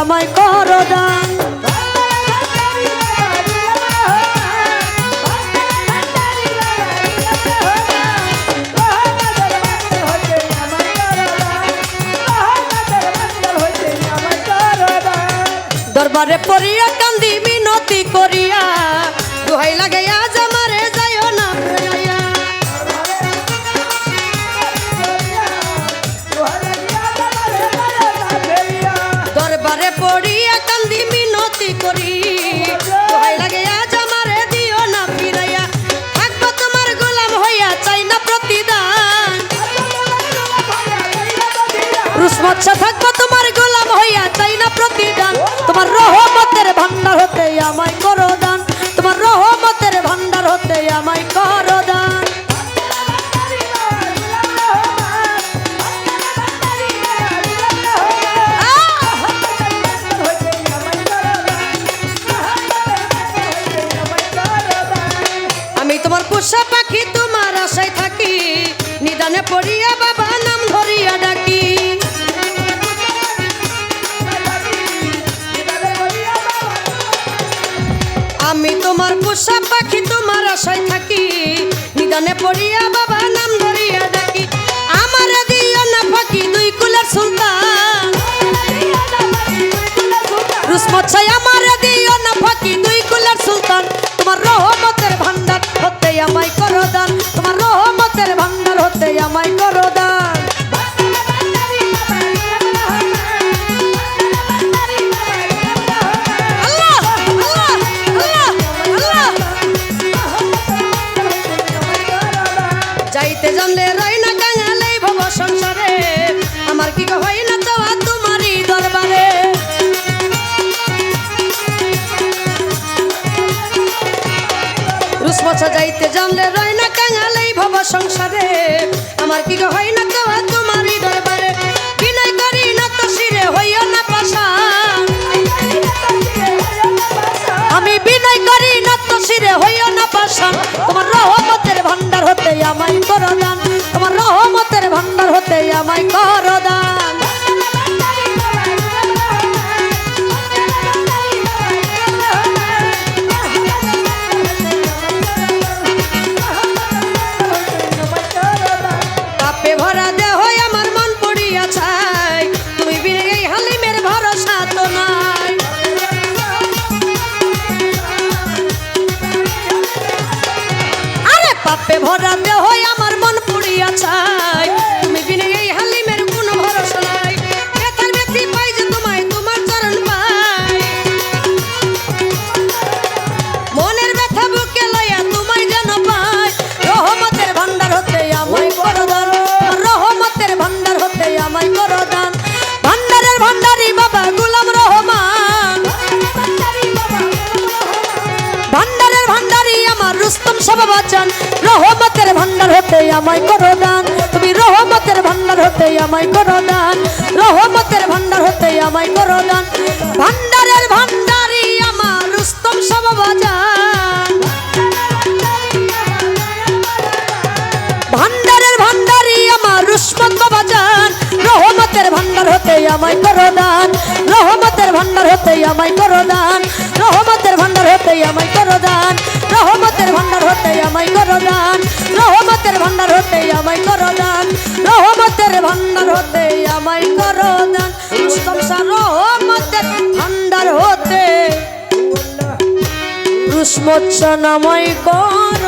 আমায় করো দান দরবারে পড়িয়া কান্দি মিনতি করিয়া। দোহাই লাগে আজ আমারে রুসমচ্ছা থাকব তোমার গোলাম হইয়া চাই না প্রতিদান? তোমার রহমতের ভান্ডার হতে আমায় করো দান। তোমার রহমতের ভান্ডার হতে আমায় করো দান। আমি তোমার পোষা পাখি, তোমার আশায় থাকি। নিদানে পড়িয়া আমি তোমার পোষা পাখি, তোমার আশায় থাকি। নিদানে পড়িয়া বাবা নাম ধরিয়া ডাকি। আমার দিও না ফাঁকি, দুই কুলের সুলতান। রুসমচ্ছাই আমার দিও না ফাঁকি, দুই কুলের সুলতান। তোমার রহমতের ভান্ডার হতে আমায় করো দান। জানলে রই না কাঙালে ভব সংসারে। আমার কি হয় না চাওয়া তোমারই দরবারে? রুসমছা যাইতে জানলে রই না কাঙালে ভব সংসারে। আমার কি হয় না চাওয়া তোমারই দরবারে? বিনয় করি না তো শিরে হইও না পাশা। আমি বিনয় করি নত শিরে হইও না পাশান তোমার রহমতের সব বাচান, রহমতের ভান্ডার হতে আমায় করো দান। তুমি রহমতের ভান্ডার হতে আমায় করো দান। রহমতের ভান্ডার হতে আমায় করো দান। ভান্ডারের ভান্ডারি আমার রুস্তম সব বাজান ভান্ডারের ভান্ডারি আমার রুসমত বাবা জান রহমতের ভান্ডার হতে আমায় করো দান। রহমতের ভান্ডার হতে আমায় করো দান। রহমতের ভান্ডার হতে আমায় করো দান। রহমতের ভান্ডার হতে আমায় করো দান। রহমতের ভান্ডার হতে আমায় করো দান। রহমতের ভান্ডার হতে আমায় করো দান। রহমতের ভান্ডার হতে। রুসমত নাময় কর।